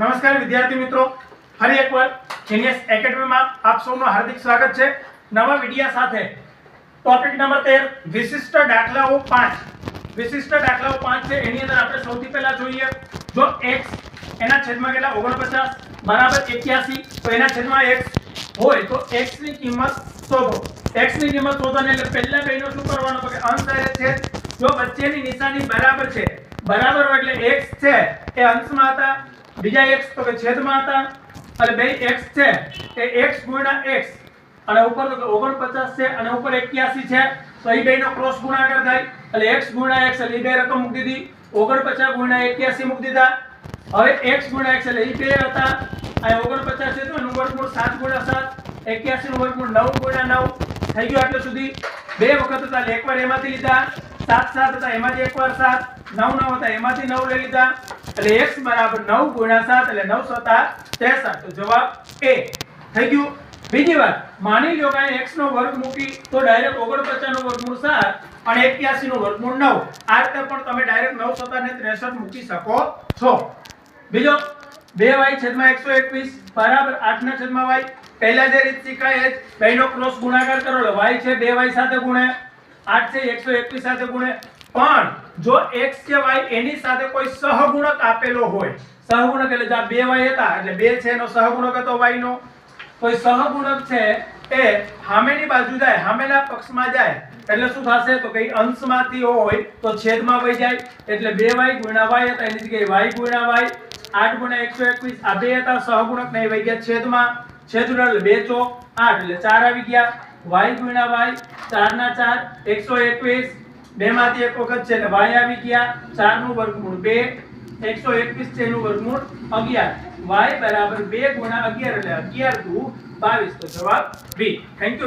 નમસ્કાર વિદ્યાર્થી મિત્રો. ફરી એકવાર જીનિયસ એકેડમીમાં આપ સૌનું હાર્દિક સ્વાગત છે. નવા વિડિયા સાથે ટોપિક નંબર 13 વિશિષ્ટ દાખલાઓ 5 વિશિષ્ટ દાખલાઓ 5 છે. એની અંદર આપણે સૌથી પહેલા જોઈએ, જો x એના છેદમાં કેટલા? 49 બરાબર 81 તો એના છેદમાં x હોય તો x ની કિંમત શોધો. X ની કિંમત શોધવાની એટલે પહેલા બેનો શું કરવાનું? કે અંશ અને છેદ જો વચ્ચેની નિશાની બરાબર છે. બરાબર એટલે x છે. એ અંશમાં હતા. બીજા x તો કે છેદમાં હતા. અને બે x છે એ x x. અને ઉપર તો કે 49 છે અને ઉપર 81 છે. તો એ બેનો ક્રોસ ગુણાકાર થાય. એટલે x x એટલે બે રકમ મૂકી દીધી. 49 ગુણ્યા 81 મૂકી દીધા. હવે x x એટલે એ બે હતા. અને 49 છે તો વર્ગમૂળ 7 ગુણ્યા 7 81 નું વર્ગમૂળ 9 9 થઈ ગયું આટલે સુધી. બે વખત હતા એટલે એકવાર એમાંથી લીધા. 7 7 હતા, એમાંથી એક વાર સાત, નવ નવ હતા, એમાંથી નવ લઈ લીધા. એટલે એક બરાબર નવ ગુણ્યા સાત, એટલે નવ સત્તા ત્રેસઠ. તો જવાબ એ. થઈ ગયું. બીજી વાત, માની લો કે x નો વર્ગ મૂકી તો ડાયરેક્ટ 49 નો વર્ગમૂળ 7 અને 81 નો વર્ગમૂળ 9 આ રીતે પણ તમે ડાયરેક્ટ 9 7 ને 63 મૂકી શકો છો. બીજો 2y છેદમાં 121 બરાબર 8 ના છેદમાં y પહેલા જે રીત શીખાય એ બેનો ક્રોસ ગુણાકાર કરો, એટલે y છે 2y સાથે ગુણે. 8 છે 121 સાથે ગુણે પણ જો x કે y કોઈ સહગુણક આપેલો હોય, સહગુણક એટલે જ્યાં બે 2y હતા, એટલે બે છે એનો સહગુણક હતો y નો કોઈ સહગુણક છે એ સામેની બાજુ જાય, સામેના પક્ષમાં જાય, એટલે શું થશે? તો કઈ અંશમાંથી હોય, તો છેદમાં વહી જાય. એટલે 2y ગુણ્યા y હતા, એની જગ્યાએ y ગુણ્યા y 8 ગુણ્યા 121 આ બે હતા, સહગુણક નહીં વહી ગયા છેદમાં. છેદ એટલે 2 ચોક 8 એટલે 4 આવી ગયા. y ગુણ્યા y 4 ના 4 121 બે માંથી એક વખત છે એટલે y આવી ગયા. 4 નું વર્ગમૂળ 2 121 છે એનું વર્ગમૂળ 11 y બરાબર 2 ગુણ્યા 11 એટલે 11 દુ 22 તો જવાબ B થેન્ક યુ